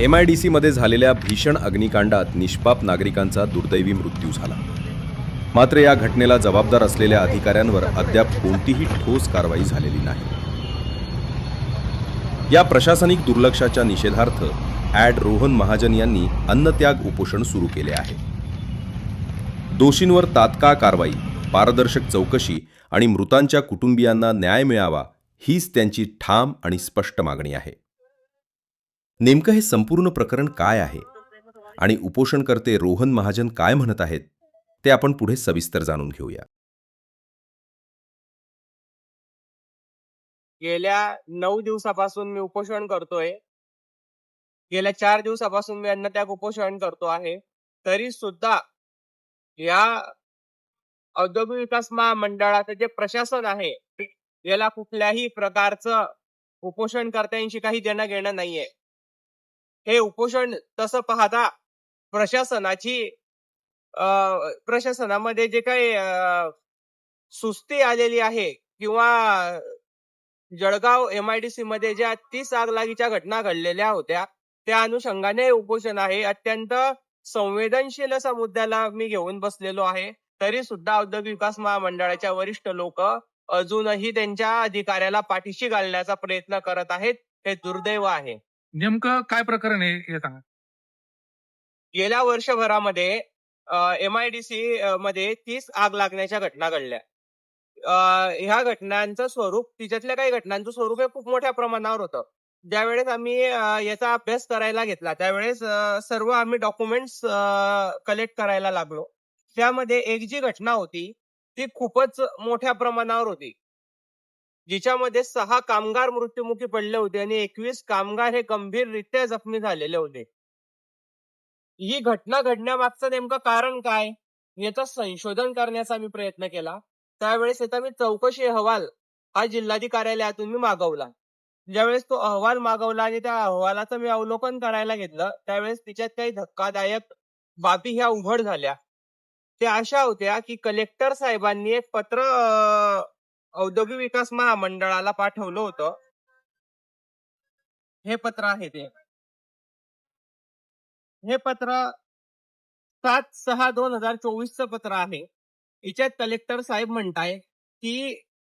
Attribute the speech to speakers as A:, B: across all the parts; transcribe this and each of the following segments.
A: M I D सीमध्ये झालेल्या भीषण अग्निकांडात निष्पाप नागरिकांचा दुर्दैवी मृत्यू झाला. मात्र या घटनेला जबाबदार असलेल्या अधिकाऱ्यांवर अद्याप कोणतीही ठोस कारवाई झालेली नाही. या प्रशासनिक दुर्लक्षाच्या निषेधार्थ ॲड रोहन महाजन यांनी अन्नत्याग उपोषण सुरू केले आहे. दोषींवर तात्काळ कारवाई पारदर्शक चौकशी आणि मृतांच्या कुटुंबियांना न्याय मिळावा हीच त्यांची ठाम आणि स्पष्ट मागणी आहे. नेमकं हे संपूर्ण प्रकरण काय आहे? आणि उपोषणकर्ते रोहन महाजन काय म्हणत आहेत? ते आपण पुढे सविस्तर जाणून घेऊया.
B: गेल्या नऊ दिवसापासून मी उपोषण करतोय. गेल्या चार दिवसापासून मी अन्नत्याग उपोषण करतो आहे. तरी सुद्धा या औद्योगिक विकास महामंडळाचं जे प्रशासन आहे याला कुठल्याही प्रकारचं उपोषणकर्त्यांशी काही देणं घेणं नाहीये. हे उपोषण तसं पाहता प्रशासनाची प्रशासनामध्ये जे काही सुस्ती आलेली आहे किंवा जळगाव एमआयडीसी मध्ये ज्या तीस आग लागीच्या घटना घडलेल्या होत्या त्या अनुषंगाने हे उपोषण आहे. अत्यंत संवेदनशील असा मुद्द्याला मी घेऊन बसलेलो आहे. तरी सुद्धा औद्योगिक विकास महामंडळाच्या वरिष्ठ लोक अजूनही त्यांच्या अधिकाऱ्याला पाठीशी घालण्याचा प्रयत्न करत आहेत हे दुर्दैव आहे.
C: नेमकं काय प्रकरण आहे हे सांगा.
B: गेल्या वर्षभरामध्ये एम आय डी सी मध्ये तीस आग लागण्याच्या घटना घडल्या. ह्या घटनांचं स्वरूप तिच्यातल्या काही घटनांचं स्वरूप हे खूप मोठ्या प्रमाणावर होतं. ज्यावेळेस आम्ही याचा अभ्यास करायला घेतला त्यावेळेस सर्व आम्ही डॉक्युमेंट्स कलेक्ट करायला लागलो. त्यामध्ये एक जी घटना होती ती खूपच मोठ्या प्रमाणावर होती. जिच्यामध्ये सहा कामगार मृत्युमुखी पडले होते आणि एकवीस कामगार हे गंभीररित्या जखमी झालेले होते. ही घटना घडण्यामागचं नेमकं कारण काय? याचं संशोधन करण्याचा मी प्रयत्न केला. त्यावेळेस याचा मी चौकशी अहवाल हा जिल्हाधिकार्यालयातून मी मागवला. ज्यावेळेस तो अहवाल मागवला आणि त्या अहवालाचं मी अवलोकन करायला घेतलं त्यावेळेस तिच्यात काही धक्कादायक बाबी ह्या उघड झाल्या. त्या अशा होत्या की कलेक्टर साहेबांनी एक पत्र अं, औद्योगिक विकास महामंडळाला पाठवलं होतं. हे पत्र आहे ते. हे पत्र सात सहा दोन हजार चोवीसचं पत्र आहे. याच्यात कलेक्टर साहेब म्हणताय की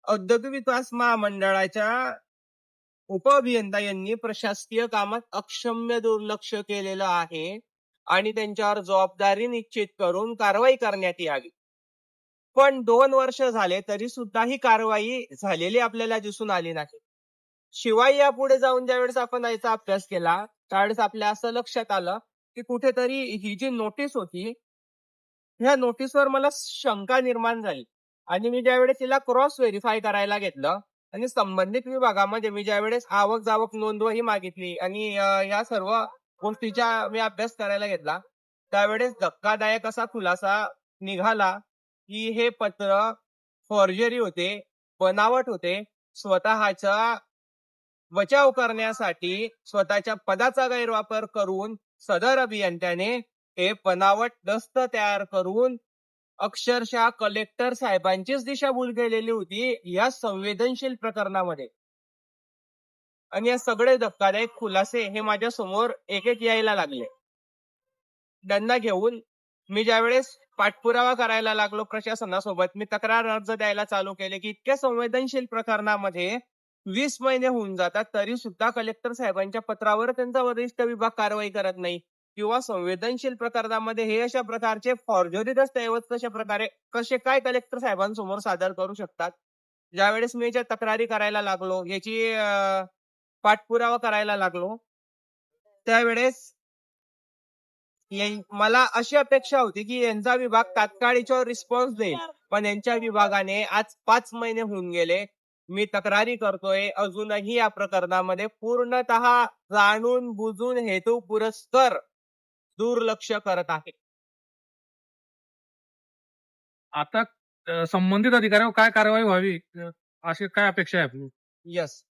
B: औद्योगिक विकास महामंडळाच्या उपअभियंता यांनी प्रशासकीय कामात अक्षम्य दुर्लक्ष केलेलं आहे आणि त्यांच्यावर जबाबदारी निश्चित करून कारवाई करण्यात यावी. पण दोन वर्ष झाले तरी सुद्धा ही कारवाई झालेली आपल्याला दिसून आली नाही. शिवाय यापुढे जाऊन ज्यावेळेस आपण याचा अभ्यास केला त्यावेळेस आपल्या असं लक्षात आलं की कुठेतरी ही जी नोटीस होती ह्या नोटीसवर मला शंका निर्माण झाली. आणि मी ज्यावेळेस तिला क्रॉस व्हेरीफाय करायला घेतलं आणि संबंधित विभागामध्ये मी ज्यावेळेस आवक जावक नोंदवही मागितली आणि या सर्व गोष्टीचा मी अभ्यास करायला घेतला त्यावेळेस धक्कादायक असा खुलासा निघाला की हे पत्र फॉर्जरी होते बनावट होते स्वतःचा बचाव करण्यासाठी स्वतःच्या पदाचा गैरवापर करून सदर अभियंत्याने हे बनावट दस्त तयार करून अक्षरशः कलेक्टर साहेबांचीच दिशाभूल केलेली होती या संवेदनशील प्रकरणामध्ये. आणि या सगळे धक्कादायक खुलासे हे माझ्यासमोर एक एक यायला लागले. त्यांना घेऊन मी ज्यावेळेस पाठपुरावा करायला लागलो प्रशासनासोबत. मी तक्रार अर्ज द्यायला चालू केले की इतक्या संवेदनशील प्रकरणामध्ये वीस महिने होऊन जातात तरी सुद्धा कलेक्टर साहेबांच्या पत्रावर त्यांचा वरिष्ठ विभाग कारवाई करत नाही. किंवा संवेदनशील प्रकरणामध्ये हे अशा प्रकारचे फॉर्जरी दस्तऐवज कशा प्रकारे कसे काय कलेक्टर साहेबांसमोर सादर करू शकतात? ज्यावेळेस मी याच्या तक्रारी करायला लागलो याची पाठपुरावा करायला लागलो त्यावेळेस मला अशी अपेक्षा होती की यांचा विभाग तात्काळ याच्यावर रिस्पॉन्स देईल. पण यांच्या विभागाने आज पाच महिने होऊन गेले. मी तक्रारी करतोय. अजूनही या प्रकरणामध्ये पूर्णतः जाणून बुजून हेतू पुरस्कर दुर्लक्ष करत आहे.
C: आता संबंधित अधिकाऱ्यावर काय कारवाई व्हावी? अशी काय अपेक्षा आहे आपली?
B: यस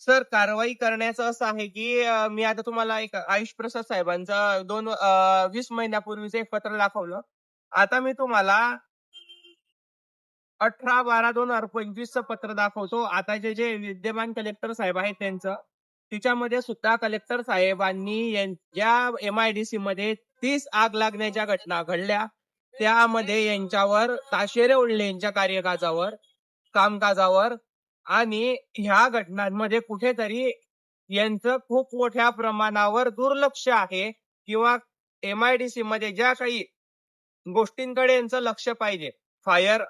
B: सर कारवाई करण्याचं असं आहे की मी आता तुम्हाला एक आयुष प्रसाद साहेबांचं दोन वीस महिन्यापूर्वीचं एक पत्र दाखवलं. आता मी तुम्हाला अठरा बारा दोन हजार पंचवीसचं पत्र दाखवतो. आताचे जे विद्यमान कलेक्टर साहेब आहेत त्यांचं तिच्यामध्ये सुद्धा कलेक्टर साहेबांनी यां- ज्या सी मध्ये तीस आग लागण्याच्या घटना घडल्या. त्यामध्ये यांच्यावर ताशेरे उडले यांच्या कार्यकाजावर कामकाजावर. आणि ह्या घटनांमध्ये कुठेतरी यांचं खूप मोठ्या प्रमाणावर दुर्लक्ष आहे किंवा एम आयडीसी मध्ये ज्या काही गोष्टींकडे यांचं लक्ष पाहिजे. फायर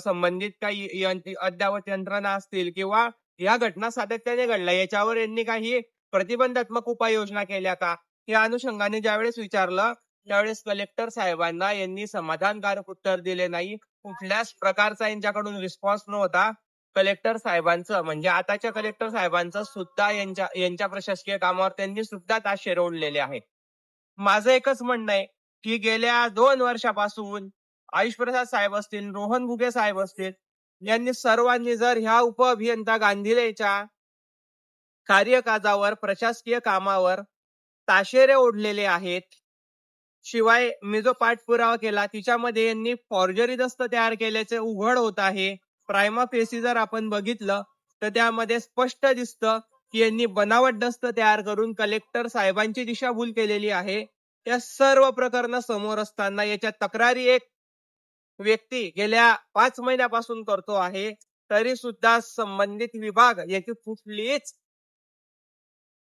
B: संबंधित काही अद्यावत यंत्रणा असतील किंवा या घटना सातत्याने घडल्या याच्यावर यांनी काही प्रतिबंधात्मक उपाययोजना केल्या का? या अनुषंगाने ज्यावेळेस विचारलं त्यावेळेस कलेक्टर साहेबांना यांनी समाधानकारक उत्तर दिले नाही. कुठल्याच प्रकारचा यांच्याकडून रिस्पॉन्स नव्हता. कलेक्टर साहेबांचं म्हणजे आताच्या कलेक्टर साहेबांचं सुद्धा यांच्या यांच्या प्रशासकीय कामावर त्यांनी सुद्धा तास शिरवलेले आहे माझं एकच म्हणणं आहे की गेल्या दोन वर्षापासून आयुष प्रसाद साहेब असतील रोहन घुगे साहेब असतील यांनी सर्वांनी जर ह्या उप अभियंता गांधीलेच्या कार्यकाजावर प्रशासकीय कामावर ताशेरे ओढलेले आहेत शिवाय मी जो पाठपुरावा केला तिच्यामध्ये यांनी फॉर्जरी दस्त तयार केल्याचे उघड होत आहे प्रायमा फेसी जर आपण बघितलं तर त्यामध्ये स्पष्ट दिसतं की यांनी बनावट दस्त तयार करून कलेक्टर साहेबांची दिशाभूल केलेली आहे. या सर्व प्रकरण समोर असताना याच्या तक्रारी एक व्यक्ती गेल्या पाच महिन्यापासून करतो आहे तरी सुद्धा संबंधित विभाग याची कुठलीच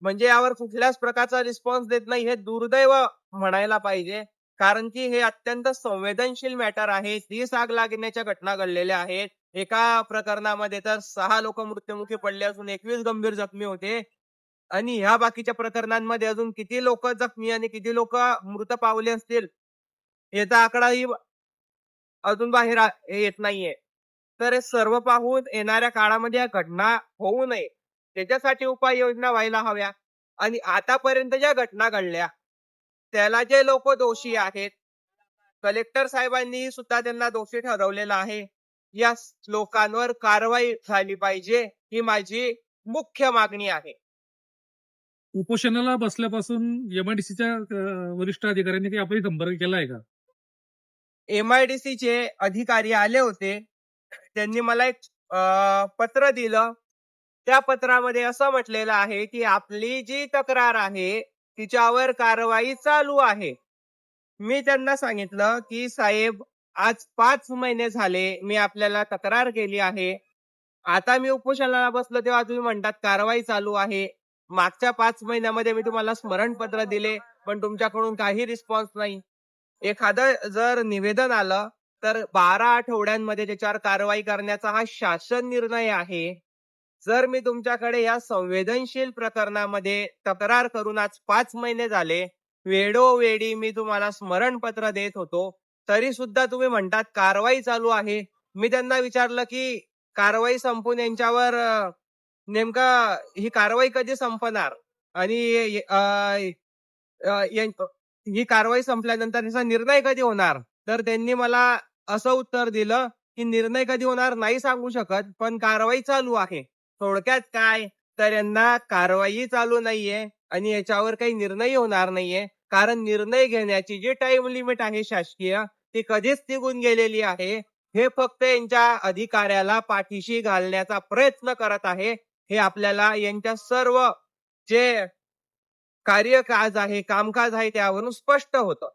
B: म्हणजे यावर कुठल्याच प्रकारचा रिस्पॉन्स देत नाही हे दुर्दैव म्हणायला पाहिजे. कारण की हे अत्यंत संवेदनशील मॅटर आहे. तीस आग लागण्याच्या घटना घडलेल्या आहेत. एका प्रकरणामध्ये तर सहा लोक मृत्युमुखी पडले असून एकवीस गंभीर जखमी होते. आणि ह्या बाकीच्या प्रकरणांमध्ये अजून किती लोक जखमी आणि किती लोक मृत पावले असतील याचा आकडाही अजून बाहेर येत नाहीये. तर हे सर्व पाहून येणाऱ्या काळामध्ये या घटना होऊ नये. त्याच्यासाठी उपाययोजना व्हायला हव्या. आणि आतापर्यंत ज्या घटना घडल्या त्याला जे लोक दोषी आहेत कलेक्टर साहेबांनी सुद्धा त्यांना दोषी ठरवलेलं आहे. या लोकांवर कारवाई झाली पाहिजे ही माझी मुख्य मागणी आहे.
C: उपोषणाला बसल्यापासून एमआयडीसीच्या वरिष्ठ अधिकाऱ्यांनी काही आपली संपर्क केला आहे का?
B: एमआयडीसी चे अधिकारी आले होते. त्यांनी मला एक पत्र दिलं. त्या पत्रामध्ये असं म्हटलेलं आहे की आपली जी तक्रार आहे तिच्यावर कारवाई चालू आहे. मी त्यांना सांगितलं की साहेब आज पाच महिने झाले मी आपल्याला तक्रार केली आहे. आता मी उपोषणाला बसलो तेव्हा तुम्ही म्हणतात कारवाई चालू आहे. मागच्या पाच महिन्यामध्ये मी तुम्हाला स्मरणपत्र दिले पण तुमच्याकडून काही रिस्पॉन्स नाही. एखादं जर निवेदन आलं तर बारा आठवड्यांमध्ये त्याच्यावर कारवाई करण्याचा हा शासन निर्णय आहे. जर मी तुमच्याकडे या संवेदनशील प्रकरणामध्ये तक्रार करून आज पाच महिने झाले वेळोवेळी मी तुम्हाला स्मरणपत्र देत होतो तरी सुद्धा तुम्ही म्हणतात कारवाई चालू आहे. मी त्यांना विचारलं की कारवाई संपून यांच्यावर नेमका ही कारवाई कधी संपणार? आणि ही कारवाई संपल्यानंतर त्याचा निर्णय कधी होणार? तर त्यांनी मला असं उत्तर दिलं की निर्णय कधी होणार नाही सांगू शकत पण कारवाई चालू आहे. थोडक्यात काय? तर यांना कारवाई चालू नाहीये आणि याच्यावर काही निर्णय होणार नाहीये. कारण निर्णय घेण्याची जी टाइम लिमिट आहे शासकीय ती कधीच निघून गेलेली आहे. हे फक्त यांच्या अधिकाऱ्याला पाठीशी घालण्याचा प्रयत्न करत आहे. हे आपल्याला यांच्या सर्व जे कार्यकाज आहे कामकाज आहे त्यावरून स्पष्ट होतं.